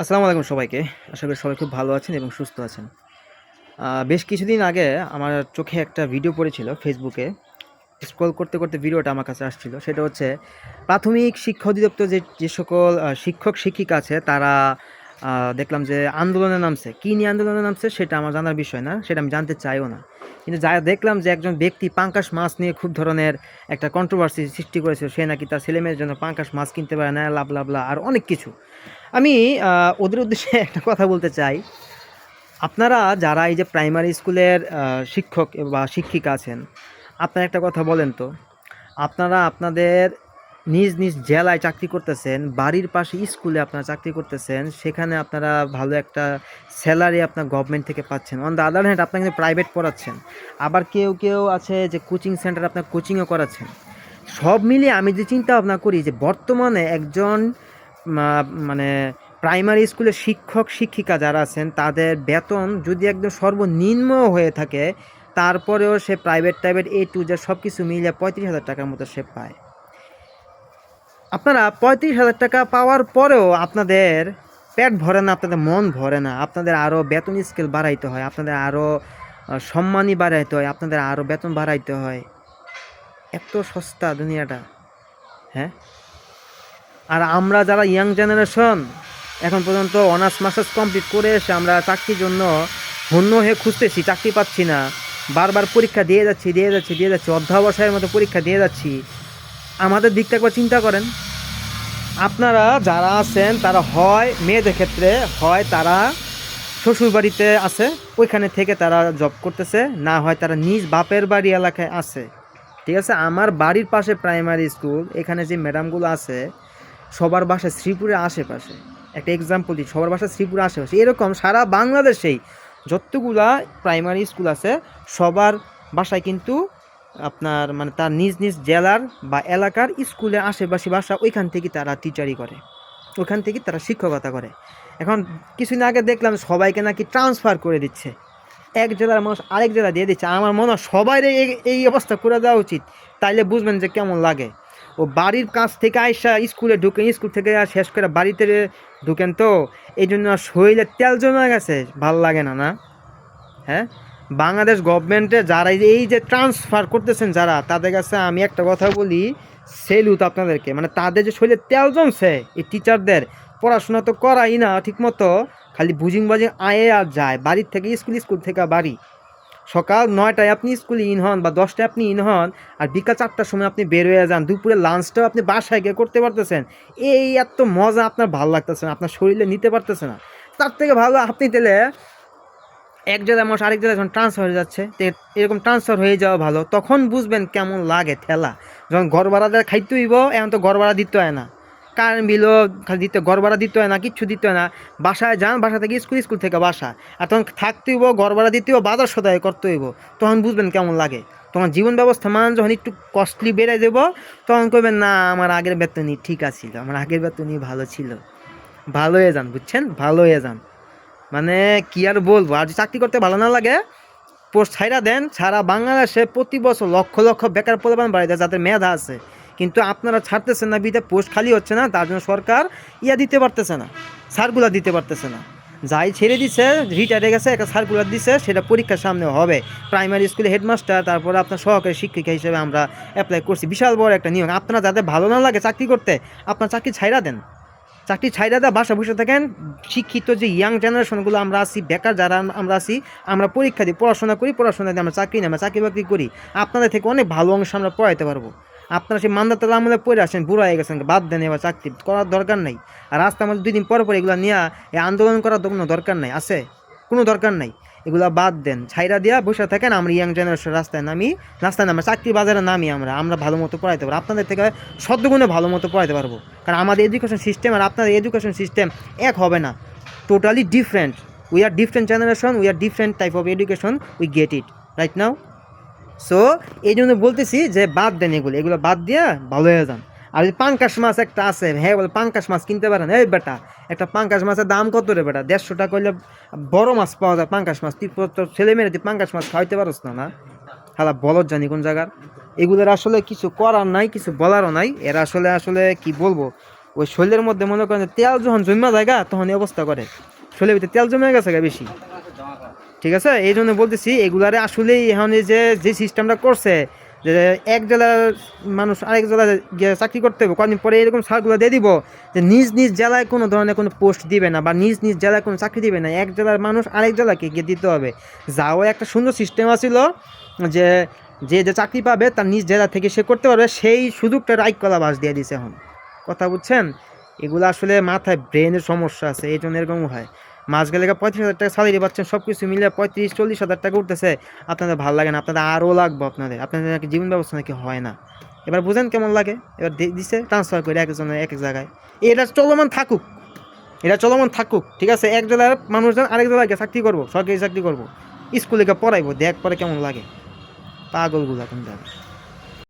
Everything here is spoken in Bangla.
আসসালামু আলাইকুম সবাইকে। আশা করি সবাই খুব ভালো আছেন এবং সুস্থ আছেন। বেশ কিছুদিন আগে আমার চোখে একটা ভিডিও পড়েছিল ফেসবুকে। স্ক্রল করতে করতে ভিডিওটা আমার কাছে আসছিল। সেটা হচ্ছে, প্রাথমিক শিক্ষা অধিদপ্তর যে যে সকল শিক্ষক, শিক্ষিকা আছে, তারা দেখলাম যে আন্দোলনে নামছে। কী নিয়ে আন্দোলনে নামছে সেটা আমার জানার বিষয় না, সেটা আমি জানতে চাইও না। কিন্তু যা দেখলাম যে একজন ব্যক্তি পাঙ্কাশ মাছ নিয়ে খুব ধরনের একটা কন্ট্রোভার্সি সৃষ্টি করেছিল, সে নাকি তার ছেলেমেয়ের জন্য পাঙ্কাশ মাছ কিনতে পারে না, লাভ লাভলা আর অনেক কিছু। আমি ওদের উদ্দেশ্যে একটা কথা বলতে চাই। আপনারা যারা এই যে প্রাইমারি স্কুলের শিক্ষক বা শিক্ষিকা আছেন, আপনারা একটা কথা বলেন তো। আপনারা আপনাদের নিজ নিজ জেলায় চাকরি করতেছেন, বাড়ির পাশে স্কুলে আপনারা চাকরি করতেছেন, সেখানে আপনারা ভালো একটা স্যালারি আপনার গভর্নমেন্ট থেকে পাচ্ছেন। অন দ্য আদার হ্যান্ড আপনারা কিন্তু প্রাইভেট পড়াচ্ছেন। আবার কেউ কেউ আছে যে কোচিং সেন্টার আপনার কোচিংও করাচ্ছেন। সব মিলিয়ে আমি যে চিন্তা ভাবনা করি যে বর্তমানে একজন মানে প্রাইমারি স্কুলের শিক্ষক, শিক্ষিকা যারা আছেন, তাদের বেতন যদি একদম সর্বনিম্ন হয়ে থাকে, তারপরেও সে প্রাইভেট টাইভেট এ টু যে সব কিছু মিলিয়ে পঁয়ত্রিশ হাজার টাকার মতো সে পায়। আপনারা পঁয়ত্রিশ হাজার টাকা পাওয়ার পরেও আপনাদের পেট ভরে না, আপনাদের মন ভরে না, আপনাদের আরও বেতন স্কেল বাড়াইতে হয়, আপনাদের আরও সম্মানই বাড়াইতে হয়, আপনাদের আরও বেতন বাড়াইতে হয়। এত সস্তা দুনিয়াটা হ্যাঁ? আর আমরা যারা ইয়াং জেনারেশন এখন পর্যন্ত অনার্স মাস্টার্স কমপ্লিট করে এসে আমরা চাকরির জন্য হন্য হয়ে খুঁজতেছি, চাকরি পাচ্ছি না। বারবার পরীক্ষা দিয়ে যাচ্ছি দিয়ে যাচ্ছি দিয়ে যাচ্ছি, অধ্যাবসায়ের মতো পরীক্ষা দিয়ে যাচ্ছি। আমাদের দিকটা একবার চিন্তা করেন। আপনারা যারা আছেন, তারা হয় মেয়েদের ক্ষেত্রে, হয় তারা শ্বশুরবাড়িতে আছে, ওইখানে থেকে তারা জব করতেছে, না হয় তারা নিজ বাপের বাড়ি এলাকায় আছে। ঠিক আছে? আমার বাড়ির পাশে প্রাইমারি স্কুল এখানে যে ম্যাডামগুলো আছে, সবার বাসা শ্রীপুরের আশেপাশে। একটা এক্সাম্পল দিই, সবার বাসা শ্রীপুরের আশেপাশে। এরকম সারা বাংলাদেশেই যতগুলা প্রাইমারি স্কুল আছে, সবার বাসায় কিন্তু আপনার মানে তার নিজ নিজ জেলার বা এলাকার স্কুলের আশেপাশে বাসা ওইখান থেকে তারা টিচারি করে। ওখান থেকে তারা শিক্ষকতা করে। এখন কিছুদিন আগে দেখলাম সবাইকে নাকি ট্রান্সফার করে দিচ্ছে। এক জেলার মানুষ আরেক জেলা দিয়ে দিচ্ছে। আমার মনে হয় সবাই এই অবস্থা করে দেওয়া উচিত। তাইলে বুঝবেন যে কেমন লাগে। ও বাড়ির কাছ থেকে আইসা স্কুলে ঢুকেন স্কুল থেকে শেষ করে বাড়িতে ঢুকেন তো এই জন্য শরীরে তেল জমে গেছে। ভালো লাগে না না? হ্যাঁ? বাংলাদেশ গভর্নমেন্টে যারা এই যে- ট্রান্সফার করতেছেন যারা, তাদের কাছে আমি একটা কথা বলি সেলুত আপনাদেরকে। মানে তাদের যে শরীরে তেল জমছে, এই টিচারদের পড়াশোনা তো করাই না ঠিকমতো, খালি বুঝিং বাজিং আয়ে আর যায়, বাড়ির থেকে স্কুল স্কুল থেকে বাড়ি। সকাল নয়টায় আপনি স্কুলে ইন হন বা দশটায় আপনি ইন হন, আর বিকাল চারটার সময় আপনি বের হয়ে যান, দুপুরে লাঞ্চটাও আপনি বাসায় গিয়ে করতে পারতেছেন। এই এত মজা আপনার ভালো লাগতেছে না, আপনার শরীরে নিতে পারতেছে না। তার থেকে ভালো আপনি তাহলে এক জেলার মানুষ আরেক জায়গায় যখন ট্রান্সফার হয়ে যাচ্ছে এরকম ট্রান্সফার হয়ে যাওয়া ভালো, তখন বুঝবেন কেমন লাগে ঠেলা। যখন ঘর ভাড়া দেওয়া খাইতে হইব, এখন তো ঘর ভাড়া দিতে হয় না। কারেন্ট বিলও খালি দিতে ঘর ভাড়া দিতে হয় না, কিচ্ছু দিতে হয় না। বাসায় যান, বাসা থেকে স্কুল স্কুল থেকে বাসা। আর তখন থাকতে হইব ঘর ভাড়া দিতে হইব, বাজার সদায় করতে হইব। তখন বুঝবেন কেমন লাগে। তখন জীবন ব্যবস্থা মান যখন একটু কস্টলি বেড়ে দেব, তখন কইবেন, না, আমার আগের বেতনই ঠিক আছিল, আমার আগের বেতনই ভালো ছিল। ভালো হয়ে যান, বুঝছেন? ভালো হয়ে যান। মানে কি আর বলব? আর চাকরি করতে ভালো না লাগে পোস্ট ছাইরা দেন, সারা বাংলাদেশে প্রতি বছর লক্ষ লক্ষ বেকার পরিমাণ বাড়ি দেয় যাদের মেধা আছে। কিন্তু আপনারা ছাড়তেছেন না বিদে পোস্ট খালি হচ্ছে না, তার জন্য সরকার ইয়া দিতে পারতেছে না সার্কুলার দিতে পারতেছে না। যাই ছেড়ে দিছে রিটায়ারে গেছে, একটা সার্কুলার দিছে, সেটা পরীক্ষার সামনে হবে। প্রাইমারি স্কুলে হেডমাস্টার তারপরে আপনার সহকারী শিক্ষিকা হিসেবে আমরা অ্যাপ্লাই করছি। বিশাল বড় একটা নিয়ম। আপনারা যাদের ভালো না লাগে চাকরি করতে, আপনার চাকরি ছাইরা দেন। চাকরি ছাইরা দাদা বাসা বসে থাকেন শিক্ষিত যে ইয়াং জেনারেশনগুলো আমরা আছি, বেকার যারা আমরা আছি, আমরা পরীক্ষা দিই পড়াশোনা করি, পড়াশোনা দিয়ে আমরা চাকরি নিই, আমরা চাকরি বাকরি করি। আপনাদের থেকে অনেক ভালো অংশ আমরা পড়াইতে পারব। আপনারা সেই মান্দাতাল আমলে পড়ে আসেন, বুড়া হয়ে গেছেন, বাদ দেন এবার চাকরি করার দরকার নাই। আর রাস্তা আমাদের দুই দিন পর পর এগুলো নিয়ে এই আন্দোলন করার কোনো দরকার নাই, আছে? কোনো দরকার নাই। এগুলা বাদ দেন। ছাইরা দিয়া বসে থাকেন, আমরা ইয়াং জেনারেশন রাস্তায় নামি, রাস্তায় নামে চাকরি বাজারে নামি আমরা আমরা ভালো মতো পড়াইতে পারব। আপনাদের থেকে সদ্যগুণে ভালো মতো পড়াইতে পারব। কারণ আমাদের এডুকেশন সিস্টেম আর আপনাদের এডুকেশন সিস্টেম এক হবে না। Totally different we are different generation we are different type of education we get it right now so এই জন্য বলতেছি যে বাদ দেন এগুলো। এগুলো বাদ দিয়ে ভালো হয়ে যান। আর যদি পাঙ্কাশ মাছ একটা আছে হ্যাঁ বলে পাঙ্কাশ মাছ কিনতে পারেন। এই বেটা, একটা পাঙ্কাশ মাছের দাম কত রে বেটা? দেড়শো টাকা করলে বড় মাছ পাওয়া যায় পাঙ্কাশ মাছ। তুই তোর ছেলে মেয়েরা তুই পাঙ্কাশ মাছ খাওয়াইতে পারস না না? হালা বলত জানি কোন জায়গার। এগুলোর আসলে কিছু করার নাই, কিছু বলারও নাই। এরা আসলে আসলে কি বলব? ওই শরীরের মধ্যে মনে করেন তেল যখন জমা জায়গা তখন অবস্থা করে। শরীরের ভিতরে তেল জমে গেছে গা বেশি। ঠিক আছে? এই জন্য বলতেছি, এগুলারে আসলেই এখন যে যে সিস্টেমটা করছে যে এক জেলার মানুষ আরেক জেলায় গিয়ে চাকরি করতে হবে কদিন পরে এরকম সারগুলো দিয়ে দিব যে নিজ নিজ জেলায় কোনো ধরনের কোনো পোস্ট দিবে না বা নিজ নিজ জেলায় কোনো চাকরি দিবে না। এক জেলার মানুষ আরেক জেলাকে গিয়ে দিতে হবে। যাও, একটা সুন্দর সিস্টেম আছিল যে যে যে চাকরি পাবে তার নিজ জেলা থেকে সে করতে পারবে, সেই সুযোগটা রাইট কলা বাস দিয়ে দিছে এখন। কথা বুঝছেন? এগুলো আসলে মাথায় ব্রেনের সমস্যা আছে, এই জন্য এরকম হয়। মাস গেলে পঁয়ত্রিশ হাজার টাকা স্যালারি পাচ্ছেন সব কিছু মিলে পঁয়ত্রিশ, চল্লিশ হাজার টাকা উঠতেছে। আপনাদের ভালো লাগে না, আপনাদের আরও লাগবে আপনাদের। আপনাদের নাকি জীবন ব্যবস্থা নাকি হয় না। এবার বুঝেন কেমন লাগে? এবার দিছে ট্রান্সফার করে একজনের এক এক জায়গায়। এটা চলমান থাকুক। এটা চলমান থাকুক, ঠিক আছে? এক জেলার মানুষজন আরেক জেলায় চাকরি করব, সরকারি চাকরি করব। স্কুলে গিয়ে পড়াইবো, দেখ পরে কেমন লাগে। পাগলগুলা কোন